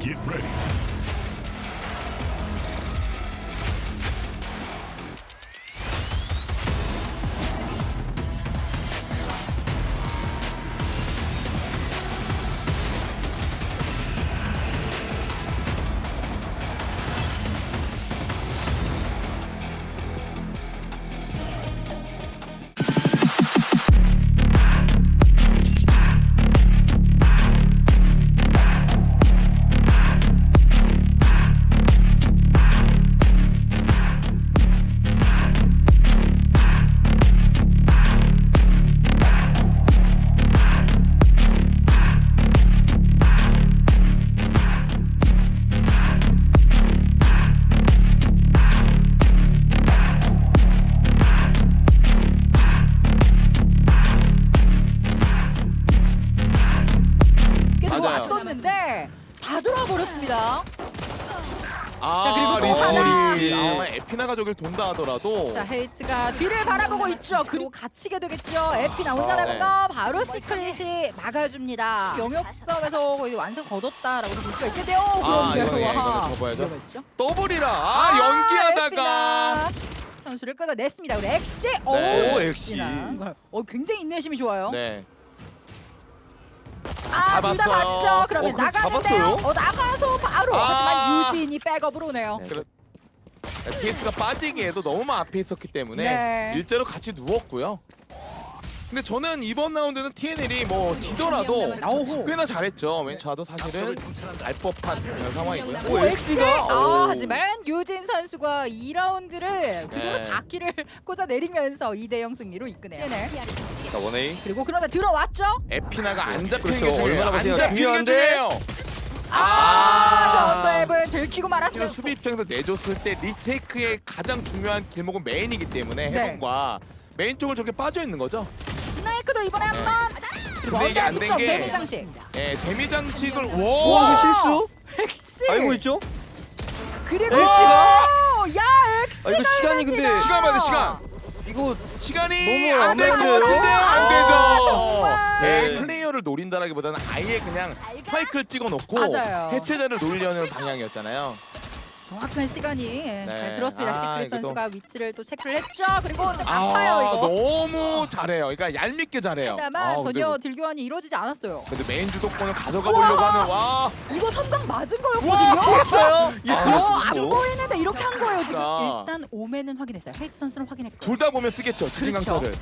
Get ready. 아, 자, 그리고 또 리치. 하나. 리치. 아, 에피나가 저길 돈다 하더라도 자 헤이트가 뒤를 바라보고 있죠. 그리고 갇히게 되겠죠. 에피 나 혼자 네. 남은 거 바로 시크릿이 막아줍니다. 영역 싸움에서 거의 완성 거뒀다라고 볼 수가 있겠네요. 아, 그런데 이거는, 와, 이거는 접어야죠. 위험했죠. 더블이라. 아, 연기하다가. 에피나 선수를 끌어냈습니다. 우리 엑시. 네. 오, 오, 엑시나. 어 굉장히 인내심이 좋아요. 네. 아, 둘 다 잡았어요. 맞죠. 그러면 어, 그럼 나가는데요. 잡았어요? 어, 나가서 바로. 아. 하지만 유진이 백업으로 오네요. 그렇- TS가 빠지기에도 너무 앞에 있었기 때문에 네. 일자로 같이 누웠고요. 근데 저는 이번 라운드는 TNL이 뭐 지더라도. 꽤나 잘했죠. 왠 저도 사실은 알 법한 그런 상황이고요. 오, 엑시. 엑시가 아, 오. 하지만 유진 선수가 2라운드를 그대로 네. 4키를 꽂아 내리면서 2대 0 승리로 이끄네요. 네. 자 원웨이 그리고 그러나 들어왔죠. 에피나가 안 잡히는 그렇죠. 게 중요해요. 얼마나 안 버티냐 잡히는 게 중요한데. 중요해요. 아, 아. 저 언더앱은 들키고 이런 말았어요. 수비 입장에서 내줬을 때 리테이크의 가장 중요한 길목은 메인이기 때문에 네. 해븐과 메인 쪽을 저렇게 빠져 있는 거죠. 스나이크도 이번에 한 네. 번. 그리고 근데 이게 안 언더앱 된점 게- 데미 장식. 예, 데미 장식을 와. 이거 실수? 엑시. 알고 있죠? 그리고 엑시가? 야 엑시가 아, 이거 시간이 근데-. 시간 봐야 돼, 시간. 이거 시간이 너무 안안될것 맞는데요? 같은데요? 안 아, 되죠. 정말. 네, 네. 플레이어를 노린다라기보다는 아예 그냥 스파이크를 찍어 놓고 맞아요. 해체자를 노리려는 방향이었잖아요. 정확한 시간이 잘 들었습니다. 아, 시크릿 이거 또- 선수가 위치를 또 체크를 했죠. 그리고 좀 아, 아파요 이거. 너무 잘해요. 그러니까 얄밉게 잘해요. 다만 아, 전혀 뭐- 딜교환이 이루어지지 않았어요. 근데 메인 주도권을 가져가 보려고 우와! 하는 와. 이거 섬광 맞은 와, 거였거든요. 했어요? 야, 어, 안? 보이는데 이렇게 한 거예요 지금. 자. 일단 오맨은 확인했어요. 헤이트 선수는 확인했고. 둘 다 보면 쓰겠죠. 지진강타를.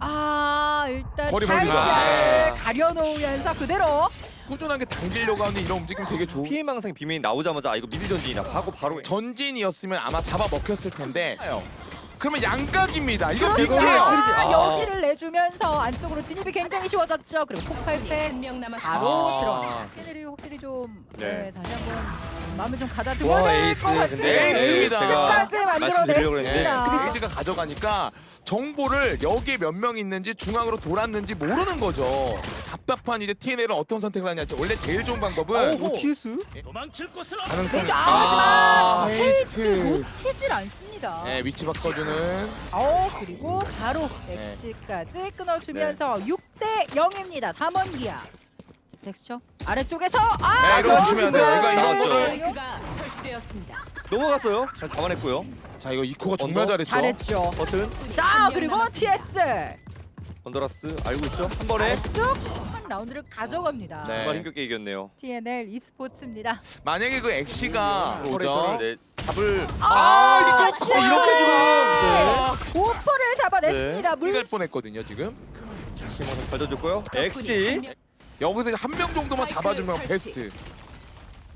아 일단 거리 잘 벌리자. 시야를 아. 가려놓으면서 그대로. 꾸준하게 당기려고 하는 이런 움직임 되게 좋은. 피해 망상 비메인 나오자마자 아 이거 미드 전진이다 하고 바로 전진이었으면 아마 잡아 먹혔을 텐데. 그러면 양각입니다. 이거 그렇죠. 빅이에요. 아. 여기를 내주면서 안쪽으로 진입이 굉장히 쉬워졌죠. 그리고 폭발팩 바로 아. 들어. 쟤네들이 확실히 좀 네. 네, 다시 한번 마음을 좀 와, 가다듬어야 될것 에이스. 같은 근데 에이스입니다. 에이스까지 말씀드리려고 네, 만들어냈습니다. 크리지가 가져가니까 정보를 여기에 몇 명 있는지 중앙으로 돌았는지 모르는 거죠. 답답한 이제 TNL은 어떤 선택을 하냐. 원래 제일 좋은 방법은 오 TS? 도망칠 곳은 가능성이 네, 아, 하지만 헤이트. 놓치질 않습니다. 네, 위치 바꿔주는 어 그리고 바로 네. 엑시까지 끊어주면서 6대 0입니다. 담원기야. 텍스처 아래쪽에서 아 네, 이거 주시면 안 돼요. 이거 이런 맞죠. 거를 마이크가 설치되었습니다. 넘어갔어요 잘 잡아냈고요 자 이거 이코가 정말 언더? 잘했죠. 잘했죠. 버튼 자 그리고 TS 언더라스 알고 있죠? 한 번에 아래쪽 한 라운드를 가져갑니다. 네. 정말 힘겹게 이겼네요 TNL e스포츠입니다. 만약에 그 엑시가 오죠. 네. 답을 아, 아, 씨! 이거 이렇게 주면 오퍼를 잡아냈습니다. 네. 물갈 뻔했거든요 지금. 잘 던졌고요 엑시 여기서 한 명 정도만 잡아주면 베스트.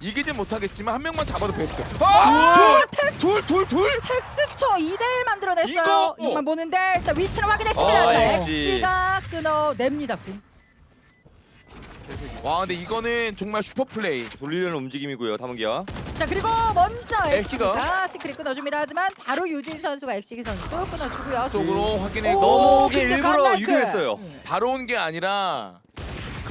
이기진 못하겠지만 한 명만 잡아도 베스트. 아! 둘! 둘! 둘! 둘! 텍스처 2대1 만들어냈어요. 이거! 이만 보는데 일단 위치를 확인했습니다. 어, 자, 엑시. 엑시가 끊어냅니다. 와 근데 이거는 정말 슈퍼 플레이. 돌리려는 움직임이고요 담은기야 자 그리고 먼저 엑시가? 엑시가 시크릿 끊어줍니다. 하지만 바로 유진 선수가 엑시 선수 끊어주고요. 쪽으로 확인해. 오, 넘어오기 근데 일부러. 유도했어요 바로 온 게 아니라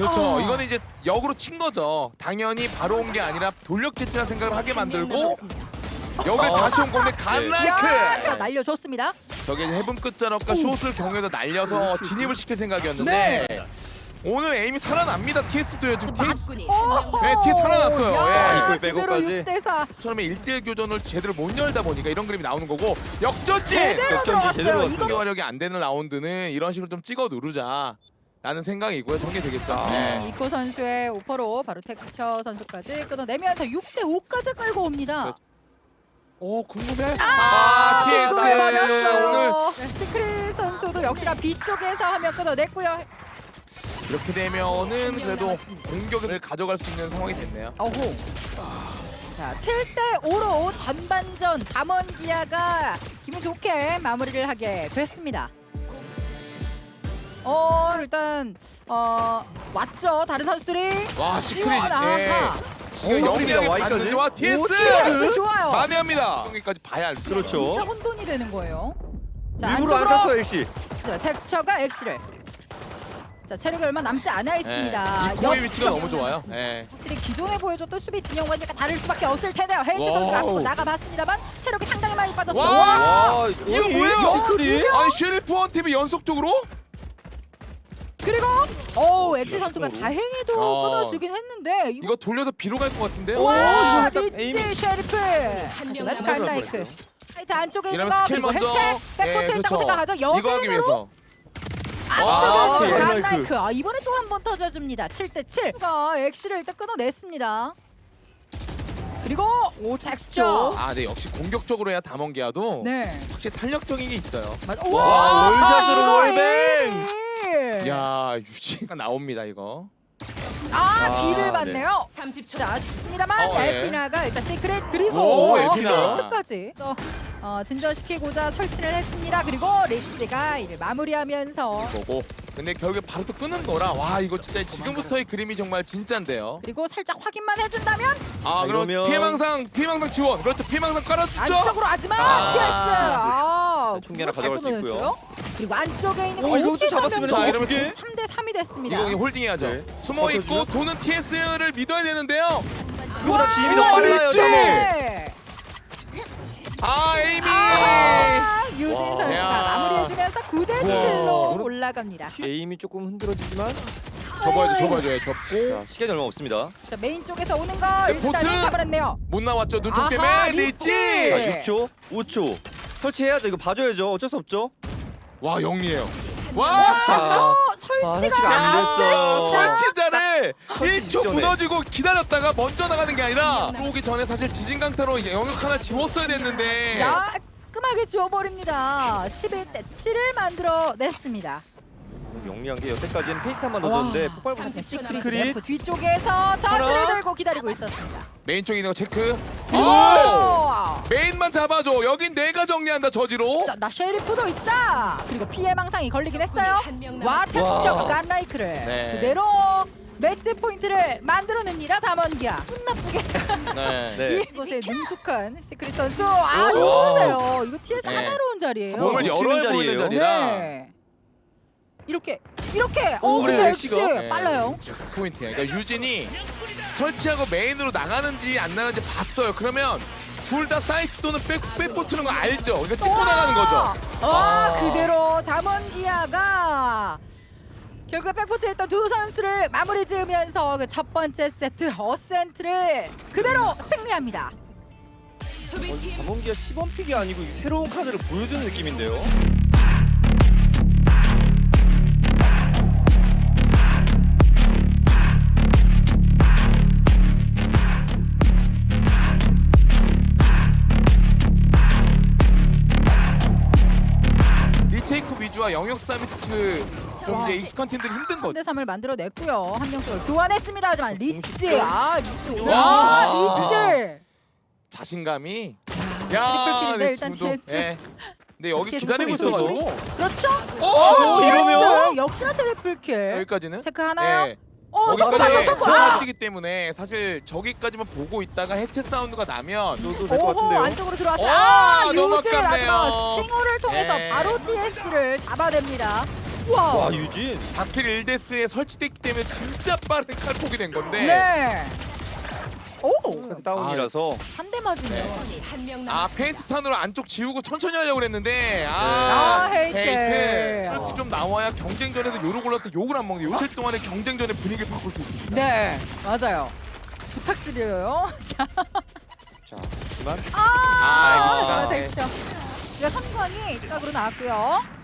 그렇죠. 어. 이거는 이제 역으로 친 거죠. 당연히 바로 온 게 아니라 돌렸겠지라는 생각을 하게 만들고 여기 어. 다시 온 건데 야, 갓라이크. 자, 날려줬습니다. 저게 이제 해븐 끝자락과 숏을 경유해서 날려서 진입을 시킬 생각이었는데 오늘 에임이 살아납니다. TS도요. 지금 TS 남았- 네, 뒤에 살아났어요. 야, 예. 이걸 빼고까지. 6대4 처음에 1대1 교전을 제대로 못 열다 보니까 이런 그림이 나오는 거고 역전진! 제대로 역전지 들어갔어요. 제대로 이거 왔습니다. 경기화력이 안 되는 라운드는 이런 식으로 좀 찍어 누르자 라는 생각이고요. 전개되겠죠. 아. 네. 이코 선수의 오퍼로 바로 텍스처 선수까지 끊어내면서 6대 5까지 끌고 옵니다. 그렇죠. 오 궁금해. 아, TS 오늘 끊어버렸어요. 네, 시크릿 선수도 역시나 B 쪽에서 하면 끊어냈고요. 이렇게 되면은 그래도 공격을 가져갈 수 있는 상황이 됐네요. 어호. 자, 7대 5로 전반전 담원 기아가 기분 좋게 마무리를 하게 됐습니다. 어, 일단 어, 왔죠. 다른 선수들이 와 시크릿. 지원 예. 아하. 지금 오, 영리하게 와이까지? 봤는데 와 오, TS TS 좋아요. 만회합니다. 여기까지 봐야 알 수. 그렇죠. 진짜 혼돈이 되는 거예요. 자, 일부러 안 샀어요 엑시. 자, 텍스처가 엑시를. 자, 체력이 얼마 남지 않아 있습니다. 이 코의 위치가. 너무 좋아요. 예. 확실히 기존에 보여줬던 수비 진영과는 다를 수밖에 없을 텐데요. 헤이즈 와우. 선수가 앞으로 나가봤습니다만 체력이 상당히 많이 빠졌습니다. 와! 와 이거 뭐예요? 시크릿? 아니 쉐리프원 TV 연속적으로? 그리고 오 엑시 선수가 다행히도 어. 끊어주긴 했는데 이거 이거 돌려서 비로 갈 것 같은데. 오, 와 이거 살짝 리치 에임. 쉐리프 한명 하지만. 갈라이크 하이트 안쪽에 있는 이러면 거 스킬 그리고 먼저. 해체 백포트 예, 있다고 그렇죠. 생각하죠 이거 하기 위해서. 안쪽에 아, 갈라이크. 갈라이크 아, 이번에 또 한 번 터져줍니다 7대7 가 엑시를 일단 끊어냈습니다 그리고 오 텍스처 아, 네 역시 공격적으로 해야 담원기아도 네 확실히 탄력적인 게 있어요. 맞아. 와, 월샷으로 이거 월뱅! 에이리. 야 유지가 나옵니다 이거. 아, 아, 뒤를 네. 봤네요. 30초 자, 쉽습니다만 어, 예. 엘피나가 일단 시크릿 그리고 오, 엘피나. 리츠까지 또 어, 진전시키고자 설치를 했습니다. 그리고 리츠가 이를 마무리하면서 거고. 근데 결국에 바로 또 끄는 거라 와 이거 진짜 지금부터의 그림이 정말 진짜인데요. 그리고 살짝 확인만 해준다면 아 그럼 이러면- 피해망상 피해망상 지원 그렇죠 피해망상 깔아주죠. 안쪽으로 하지만 아. TS 아, 총기 하나 잘 가져갈 수 끊어냈어요. 있고요. 그리고 안쪽에 있는 오, 이것도 잡았으면 저거 두 개? 3대 3이 됐습니다. 이거 그냥 홀딩해야죠. 네. 숨어 있고 버텨주면? 도는 TS를 믿어야 되는데요. 그보다 지임이 더 와, 빨라요! 자몽. 네. 아 에이미. 아, 유진 와. 선수가 야. 마무리해주면서 9대 와. 7로 올라갑니다. 에임이 조금 흔들어지지만 접어야죠 접어야죠 접고 자 시간이 얼마 없습니다. 자 메인 쪽에서 오는 거 네, 포트! 잡아냈네요. 못 나왔죠 눈총 아하, 때문에 리치! 리치. 자 네. 6초, 5초 설치해야죠. 이거 봐줘야죠. 어쩔 수 없죠. 와 영리해요. 와. 자 어, 설치가 설치가 안 안 됐어요. 됐습니다. 설치자를 설치 1초 직전에. 무너지고 기다렸다가 먼저 나가는 게 아니라 들어오기 전에 사실 지진 강타로 영역 하나 지웠어야 됐는데 깔끔하게 지워버립니다. 11대 7을 만들어냈습니다. 영리한 게 여태까지는 페이크만 넣었는데 와. 폭발부터 삼십 초 시크릿 크릿. F 뒤쪽에서 저지를 하나. 들고 기다리고 있었습니다. 메인 쪽에 있는 거 체크 그리고 오! 메인만 잡아줘 여긴 내가 정리한다 저지로 자, 나 쉐리프도 있다. 그리고 피해 망상이 걸리긴 했어요. 와. 텍스처 와. 간라이크를 네. 그대로 매치 포인트를 만들어냅니다. 담원기아. 끝나쁘게 네. 네. 이곳에 능숙한 시크릿 선수. 아 오. 이거 보세요. 이거 TS 네. 까다로운 자리예요. 몸을 어, 열어야 보이는 자리예요. 자리라 네. 이렇게 이렇게 어 오, 근데 네, 역시 엑시가. 네. 빨라요. 포인트야 그러니까 유진이 설치하고 메인으로 나가는지 안 나가는지 봤어요 그러면 둘 다 사이트 또는 백, 백포 트는 거 알죠 그러니까 찍고 와! 나가는 거죠 와 아. 그대로 담원기아가 결국 백포트 했던 두 선수를 마무리 지으면서 그 첫 번째 세트 어센트를 그대로 승리합니다. 수비팀 담원기가 시범 픽이 아니고 이게 새로운 카드를 보여주는 느낌인데요. 이제 익숙한 팀들이 힘든 거죠 3대 3을 만들어냈고요. 한 명씩을 교환했습니다. 하지만 리치. 아 리치 와. 와 리치 자신감이 트리플 야 킬인데 네, 일단 지금도, TS. 예. 근데 여기 기다리고 소리 있어가지고 그렇죠. 오! 어, 이러면? 역시나 트리플 킬. 여기까지는 체크 하나요? 예. 어 봤어 초코. 아! 들어가기 때문에 사실 저기까지만 보고 있다가 해체 사운드가 나면 저도 될 것 오호 같은데요. 안쪽으로 들어왔어요. 오, 아 너무 아깝네요. 하지만 스팅어를 통해서 예. 바로 TS를 잡아냅니다. 와. 와 유진. 4킬 1데스에 설치됐기 때문에 진짜 빠른 칼폭이 된 건데 네. 오! 다운이라서 한 대 맞으면 네. 한명 아 남았. 페인트 탄으로 안쪽 지우고 천천히 하려고 그랬는데 아, 아, 헤이트. 이렇게 좀 나와야 경쟁전에서 요를 골라서 욕을 안 먹는 요칠 동안에 경쟁전의 분위기를 바꿀 수 있습니다. 네, 맞아요. 부탁드려요. 자, 자 하지만 아, 자, 위치가 네. 됐죠. 이거 삼광이 짝으로 나왔고요.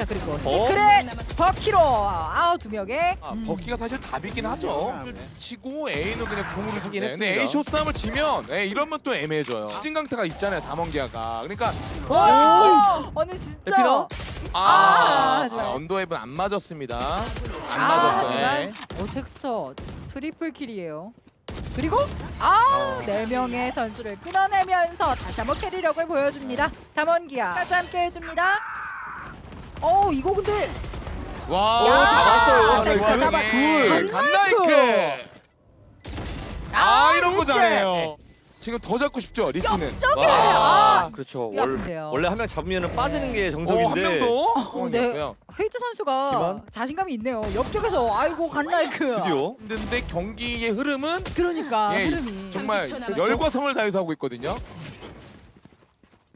자, 그리고 어? 시크릿 버키로 아우 두 명에 아, 음. 버키가 사실 답이긴 하죠. 치고 A는 그냥 궁으로 하긴 했는데 했습니다. A 쇼 싸움을 지면 예, 이러면 또 애매해져요. 시진강타가 있잖아요, 담원기아가. 그러니까 와, 오늘 진짜 에피너? 아, 아, 아, 하지만. 언더앱은 안 맞았습니다. 안 아, 맞았어요. 하지만 예. 오 텍스처 트리플 킬이에요. 그리고 아, 네 명의 선수를 끊어내면서 다시 한번 캐리력을 보여줍니다. 담원기아까지 함께 해줍니다. 어, 이거 근데 와, 야, 잡았어요. 텍스처 조용히. 잡아. 갓나이크. 갓나이크. 아, 이런 리치. 거잖아요. 지금 더 잡고 싶죠, 리치는. 쪽에 와, 아, 그렇죠. 월. 원래 한 명 잡으면 빠지는 게 어, 한 정석인데 명 더? 어, 네. 헤이트 선수가 기만? 자신감이 있네요. 옆쪽에서 아이고 갓라이크. 드디어 힘든데 경기의 흐름은 그러니까 예, 흐름이 정말 30초 남았죠. 열과 성을 다해서 하고 있거든요.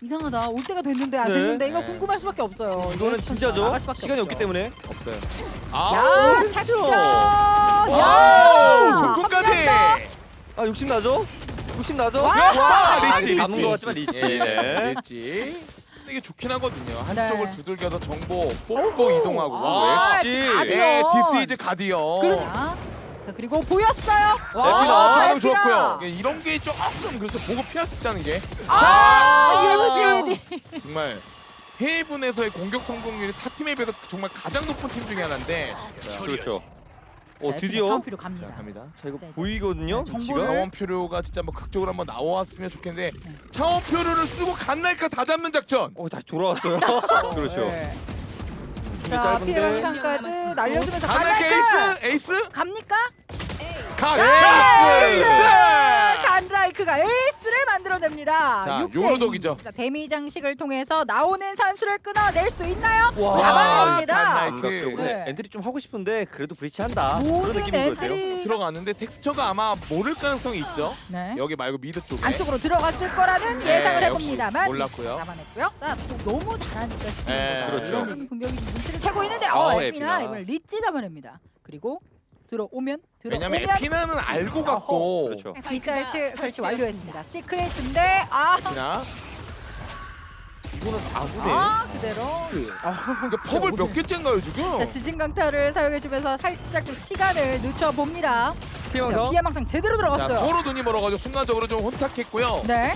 이상하다. 올 때가 됐는데 안 네. 됐는데 이거 네. 궁금할 수밖에 없어요. 이거는 진짜죠. 나갈 수밖에 시간이 없죠. 없기 때문에 없어요. 야, 아, 텍스처. 와우, 야, 조건까지. 아 욕심 나죠? 욕심 나죠? 와, 와, 아, 리치. 잡은 것 같지만 리치. 예, 네. 리치. 근데 이게 좋긴 하거든요. 네. 한쪽을 두들겨서 정보 뽑고 이동하고. 아, 역시. 가디언. 예, 디스 이즈 가디언. 그러나 자 그리고 보였어요. 에피나. 반응 에피나. 좋았고요. 예, 이런 게 조금 그래서 보고 피할 수 있다는 게 아, 유진이. 정말 해외분에서의 공격 성공률이 타 팀에 비해서 정말 가장 높은 팀 중에 하나인데 그렇죠. 어 자, 드디어 자, 갑니다. 갑니다. 자 이거 자, 보이거든요. 네, 위치가. 정보를- 차원표류가 진짜 뭐 극적으로 한번 나왔으면 좋겠는데 차원표류를 쓰고 간날까 다 잡는 작전. 어 다시 돌아왔어요. 그렇죠. 네. 중에 자 짧은데 피해 방상까지 날려주면서 간날까 간라이크 에이스 에이스 갑니까? 가 에이스! 에이스. 간라이크가 에이스를 만들어냅니다. 자, 육대 요로독이죠. 자, 데미 장식을 통해서 나오는 선수를 끊어낼 수 있나요? 와, 잡아냅니다. 간라이크. 감각적으로 네. 엔트리 좀 하고 싶은데 그래도 브리치 한다. 그런 모든 느낌인 것 같아요. 엔트리 들어갔는데 텍스처가 아마 모를 가능성이 있죠. 네. 여기 말고 미드 쪽에. 안쪽으로 들어갔을 거라는 네, 예상을 역시 해봅니다만 몰랐고요. 잡아냈고요. 자, 또 너무 잘하니까 싶은 네, 거죠. 그렇죠. 이런 분명히 눈치를 채고 있는데 어, 어, 에피나 에피나. 이번에 리치 잡아냅니다. 그리고 들어오면 들어오면 왜냐면 에피나는 알고 갔고 그렇죠. 미사이트 설치 완료했습니다. 시크릿인데 아, 에피나 이거는 아구네. 아 그대로 그러니까 펍을 몇 개째인가요 지금? 자, 지진 강타를 사용해주면서 살짝 좀 시간을 늦춰봅니다. 자, 피해망상. 피해망상 제대로 자, 들어갔어요. 서로 눈이 멀어가지고 순간적으로 좀 혼탁했고요. 네.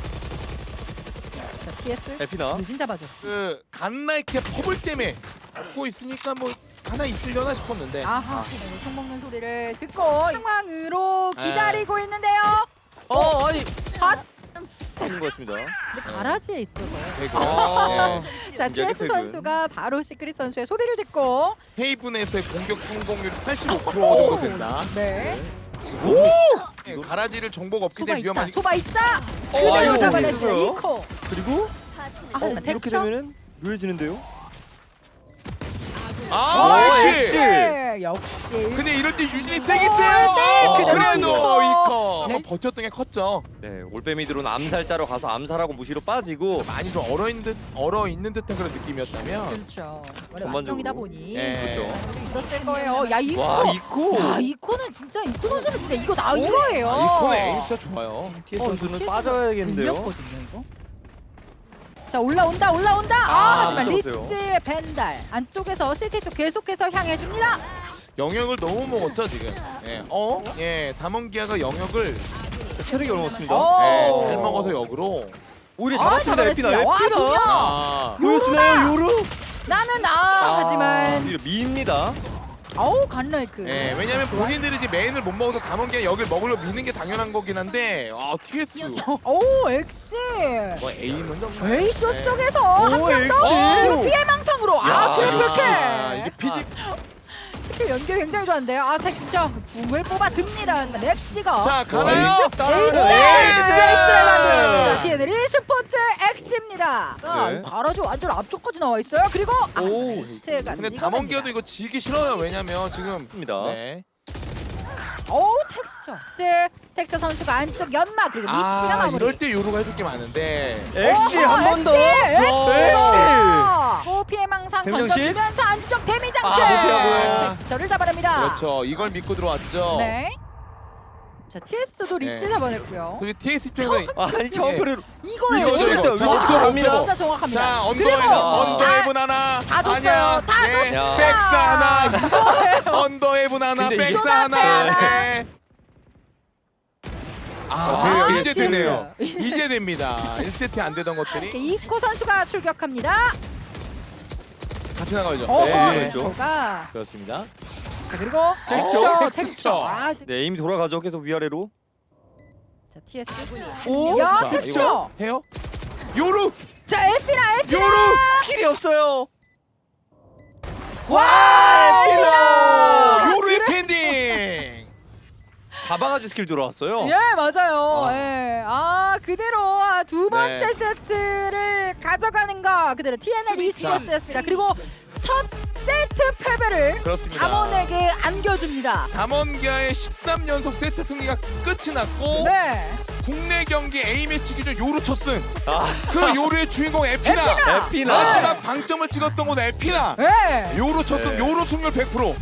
자, PS 에피나. 유진 잡아줬어. 그 간나이크의 펍을 때문에 잡고 있으니까 뭐 하나 있으려나 싶었는데 아하, 네, 총 먹는 소리를 듣고 상황으로 네. 기다리고 있는데요. 어 아니 핫! 있는 것 같습니다. 근데 가라지에 있어서요. 되고 아. 예. 자, 퇴근. 선수가 바로 시크릿 선수의 소리를 듣고 헤이븐에서의 공격 성공률이 85% 정도 된다. 네. 예, 가라지를 정보가 없기 소바 때문에 있다. 위험하니 소바 있다. 어, 그대로 아이고, 잡아냈어요. 이코. 그리고 아, 어, 하지만 이렇게 텍스처. 되면은 묘해지는데요. 아, 어, 역시. 역시. 네, 역시. 근데 이럴 때 유진이 세게 어, 세요. 네, 어, 그대로 그래도 이거. 이커 네. 한번 버텼던 게 컸죠. 네 올빼미 드론 암살자로 가서 암살하고 무시로 빠지고 많이 좀 얼어 있는 듯 얼어 있는 듯한 그런 느낌이었다면 그렇죠. 원래 전반적으로. 완성이다 보니 예. 그렇죠. 있었을 거예요. 야 이코. 와 이코. 야 이코는 진짜 이코 선수는 진짜 이거 나 이거예요. 아, 이코는 에임 진짜 좋아요. TS 어, 선수는 TS 빠져야겠는데요. 재미없거든요, 이거. 자 올라온다 올라온다. 아, 아, 하지만 못 잡았어요. 리치 벤달 안쪽에서 시티 쪽 계속해서 향해 줍니다. 영역을 너무 먹었죠 지금. 예, 어, 예, 담원기아가 영역을 체력이 얼마습니다 어. 예, 잘 먹어서 역으로. 오히려 아, 잡았습니다 에피나 잡아냈습니다. 와, 에피나. 아, 보여주나요 요루? 나는 아, 하지만 오히려 미입니다. 어우 간라이크. 예, 왜냐면 본인들이 이제 메인을 못 먹어서 담원기아 여기를 먹으려 미는 게 당연한 거긴 한데, 아, TS. 오 엑시. 뭐 에임은 정말. 제이쇼 예. 쪽에서 한오명 엑시. 더. 피해 망상으로 야, 아 트리플 킬. 아, 이게 피지. 스킬 연결 굉장히 좋았는데요. 아 텍스처 궁을 뽑아 듭니다. 렉시가 자, 와, 가나요? 에이스 따라- 에이스! 에이스! 에이스를. TNL e스포츠 X입니다. 네. 가라지 완전 앞쪽까지 나와 있어요. 그리고 아, 오. 근데 담원기아도 이거 지기 싫어요. 왜냐면 지금 입니다. 네. 오 텍스처. 텍스처 선수가 안쪽 연막 그리고 미치가 아 마무리. 이럴 때 요루가 해줄 게 많은데 엑시 어허, 한번 더. 엑시. 호 피해 망상 데미 장식? 던져주면서 안쪽 데미 장식. 아, 못 피하고요. 텍스처를 잡아냅니다. 그렇죠 이걸 믿고 들어왔죠 네. 자 TS도 리즈 네. 잡아냈고요. 솔직히 TS 입장에서 아니 처음으로 이거예요. 이거죠, 이거. 이거. 자, 위치 옥점 갑니다. 진짜 정확합니다. 자 그리고 언더에 언더헤븐 하나 다 줬어요. 아니야 다 네. 줬습니다. 백스 하나 언더헤븐 하나 근데 백스 이거 하나 하나. 네. 아, 아, 돼요. 이제 TS. 되네요 이제 됩니다 1세트 안 되던 것들이 이코 선수가 출격합니다. 같이 나가죠 어, 네, 어, 네. 그렇습니다 자 그리고 텍스처, 텍스처, 텍스처. 아, 네 에임이 돌아가죠. 계속 위아래로. 자 TS. 오. 야 자, 텍스처. 이거 해요? 요루 자 에피나 에피나. 요루 스킬이 없어요. 와 에피나. 요루의 팬딩 자방아지 스킬 들어왔어요. 예 맞아요. 아. 예. 아 그대로 아, 두 번째 네. 세트를 가져가는 거 그대로 TNL e스포츠였습니다. 그리고 첫 세트 패배를 그렇습니다 담원에게 안겨줍니다. 담원기아의 13연속 세트 승리가 끝이 났고 네. 국내 경기 A매치 기준 요루 첫승 아, 그 요루의 주인공 에피나, 에피나. 마지막 방점을 찍었던 건 에피나 네. 요루 첫승 네. 요루 승률 100%